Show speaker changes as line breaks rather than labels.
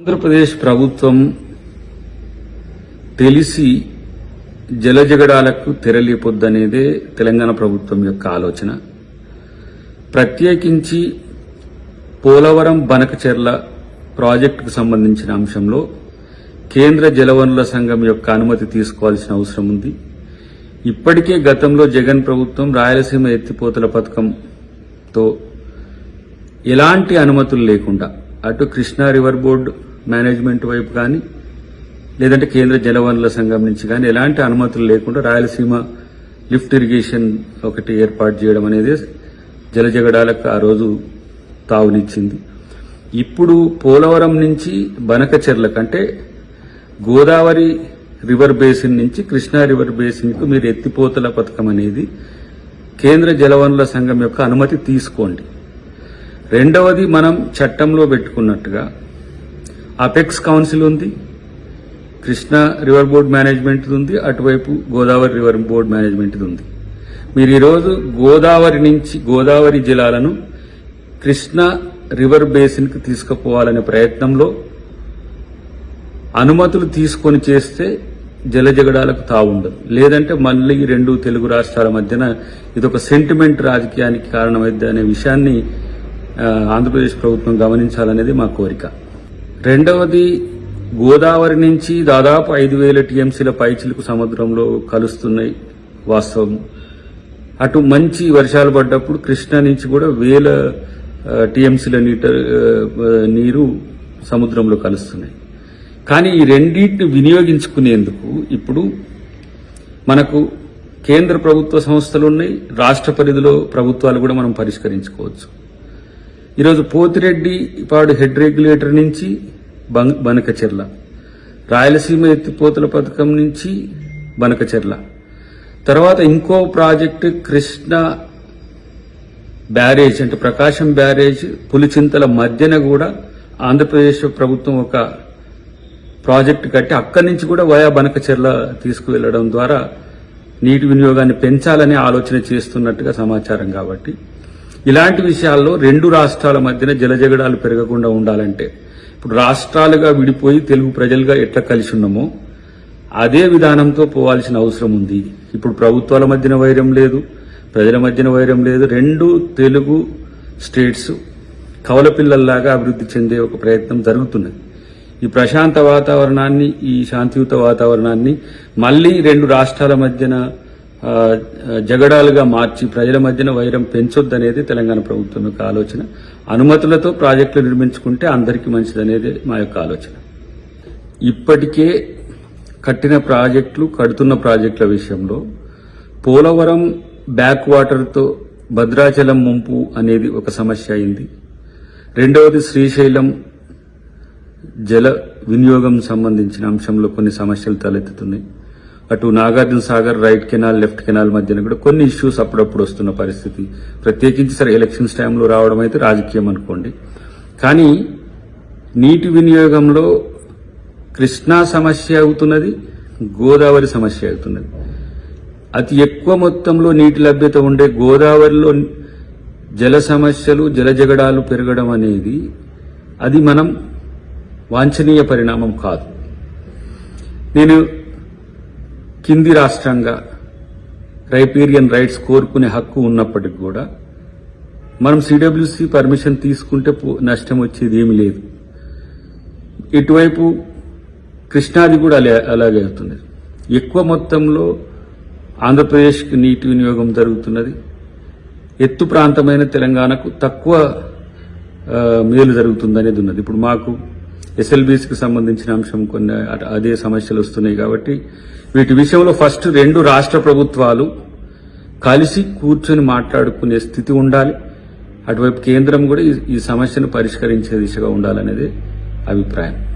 ఆంధ్రప్రదేశ్ ప్రభుత్వం తెలిసి జలజగడాలకు తెరలేపొద్దనేదే తెలంగాణ ప్రభుత్వం యొక్క ఆలోచన. ప్రత్యేకించి పోలవరం బనకచెర్ల ప్రాజెక్టుకు సంబంధించిన అంశంలో కేంద్ర జలవనరుల సంఘం యొక్క అనుమతి తీసుకోవాల్సిన అవసరం ఉంది. ఇప్పటికే గతంలో జగన్ ప్రభుత్వం రాయలసీమ ఎత్తిపోతల పథకంతో ఎలాంటి అనుమతులు లేకుండా అటు కృష్ణా రివర్ బోర్డు మేనేజ్మెంట్ వైపు కానీ లేదంటే కేంద్ర జలవనరుల సంఘం నుంచి కానీ ఎలాంటి అనుమతులు లేకుండా రాయలసీమ లిఫ్ట్ ఇరిగేషన్ ఒకటి ఏర్పాటు చేయడం అనేది జలజగడాలకు ఆ రోజు తావునిచ్చింది. ఇప్పుడు పోలవరం నుంచి బనకచెర్లకు అంటే గోదావరి రివర్ బేసిన్ నుంచి కృష్ణా రివర్ బేసిన్కు మీరు ఎత్తిపోతల పథకం అనేది కేంద్ర జలవనరుల సంఘం యొక్క అనుమతి తీసుకోండి. రెండవది మనం చట్టంలో పెట్టుకున్నట్టుగా అపెక్స్ కౌన్సిల్ ఉంది కృష్ణా రివర్ బోర్డ్ మేనేజ్మెంట్ ఉంది అటువైపు గోదావరి రివర్ బోర్డ్ మేనేజ్మెంట్ ఉంది. మీరు ఈరోజు గోదావరి నుంచి గోదావరి జిల్లాలను కృష్ణా రివర్ బేసిన్కి తీసుకుపోవాలనే ప్రయత్నంలో అనుమతులు తీసుకొని చేస్తే జలజగడాలకు తావుండదు. లేదంటే మళ్ళీ రెండు తెలుగు రాష్ట్రాల మధ్యన ఇదొక సెంటిమెంట్ రాజకీయానికి కారణమైంది అనే విషయాన్ని ఆంధ్రప్రదేశ్ ప్రభుత్వం గమనించాలనేది మా కోరిక. రెండవది గోదావరి నుంచి దాదాపు ఐదు వేల టీఎంసీల పైచిలకు సముద్రంలో కలుస్తున్నాయి వాస్తవం. అటు మంచి వర్షాలు పడ్డప్పుడు కృష్ణా నుంచి కూడా వేల టీఎంసీల నీటర్ నీరు సముద్రంలో కలుస్తున్నాయి. కానీ ఈ రెండింటిని వినియోగించుకునేందుకు ఇప్పుడు మనకు కేంద్ర ప్రభుత్వ సంస్థలు ఉన్నాయి రాష్ట్ర పరిధిలో ప్రభుత్వాలు కూడా మనం పరిష్కరించుకోవచ్చు. ఈరోజు పోతిరెడ్డి పాడు హెడ్ రెగ్యులేటర్ నుంచి బనకచెర్ల. రాయలసీమ ఎత్తిపోతల పథకం నుంచి బనకచెర్ల. తర్వాత ఇంకో ప్రాజెక్టు కృష్ణ బ్యారేజ్ అంటే ప్రకాశం బ్యారేజ్ పులిచింతల మధ్యన కూడా ఆంధ్రప్రదేశ్ ప్రభుత్వం ఒక ప్రాజెక్టు కట్టి అక్కడి నుంచి కూడా వయా బనకచెర్ల తీసుకువెళ్ళడం ద్వారా నీటి వినియోగాన్ని పెంచాలనే ఆలోచన చేస్తున్నట్టుగా సమాచారం కాబట్టి ఇలాంటి విషయాల్లో రెండు రాష్ట్రాల మధ్యన జలజగడాలు పెరగకుండా ఉండాలంటే ఇప్పుడు రాష్ట్రాలుగా విడిపోయి తెలుగు ప్రజలుగా ఎట్లా కలిసి ఉన్నామో అదే విధానంతో పోవాల్సిన అవసరం ఉంది. ఇప్పుడు ప్రభుత్వాల మధ్యన వైరం లేదు ప్రజల మధ్యన వైరం లేదు రెండు తెలుగు స్టేట్స్ కవలపిల్లల్లాగా అభివృద్ధి చెందే ఒక ప్రయత్నం జరుగుతున్నది. ఈ ప్రశాంత వాతావరణాన్ని ఈ శాంతియుత వాతావరణాన్ని మళ్ళీ రెండు రాష్ట్రాల మధ్యన జగడాలుగా మార్చి ప్రజల మధ్యన వైరం పెంచొద్దనేది తెలంగాణ ప్రభుత్వం యొక్క ఆలోచన. అనుమతులతో ప్రాజెక్టులు నిర్మించుకుంటే అందరికీ మంచిదనేది మా యొక్క ఆలోచన. ఇప్పటికే కట్టిన ప్రాజెక్టులు కడుతున్న ప్రాజెక్టుల విషయంలో పోలవరం బ్యాక్ వాటర్తో భద్రాచలం ముంపు అనేది ఒక సమస్య అయింది. రెండవది శ్రీశైలం జల వినియోగం సంబంధించిన అంశంలో కొన్ని సమస్యలు తలెత్తుతున్నాయి. అటు Nagarjuna Sagar right canal left canal మధ్యన కూడా కొన్ని ఇష్యూస్ అప్పుడప్పుడు వస్తున్న పరిస్థితి. ప్రత్యేకించి సరే ఎలక్షన్స్ టైంలో రావడం అయితే రాజకీయం అనుకోండి. కానీ నీటి వినియోగంలో కృష్ణా సమస్య అవుతున్నది గోదావరి సమస్య అవుతున్నది. అతి ఎక్కువ మొత్తంలో నీటి లభ్యత ఉండే గోదావరిలో జల సమస్యలు జలజగడాలు పెరగడం అనేది అది మనం వాంఛనీయ పరిణామం కాదు. నేను కింది రాష్ట్రంగా రైపేరియన్ రైట్స్ కోరుకునే హక్కు ఉన్నప్పటికీ కూడా మనం సిడబ్ల్యూసి పర్మిషన్ తీసుకుంటే నష్టం వచ్చేది ఏమీ లేదు. ఇటువైపు కృష్ణాది కూడా అలా- అలాగే అవుతుంది. ఎక్కువ మొత్తంలో ఆంధ్రప్రదేశ్కి నీటి వినియోగం జరుగుతున్నది. ఎత్తు ప్రాంతమైన తెలంగాణకు తక్కువ మేలు జరుగుతుందనేది ఉన్నది. ఇప్పుడు మాకు ఎస్ఎల్బీసీకి సంబంధించిన అంశం కొన్ని అట- అదే సమస్యలు వస్తున్నాయి కాబట్టి వీటి విషయంలో ఫస్ట్ రెండు రాష్ట్ర ప్రభుత్వాలు కలిసి కూర్చొని మాట్లాడుకునే స్థితి ఉండాలి. అటువైపు కేంద్రం కూడా ఈ- సమస్యను పరిష్కరించే దిశగా ఉండాలనేది అభిప్రాయం.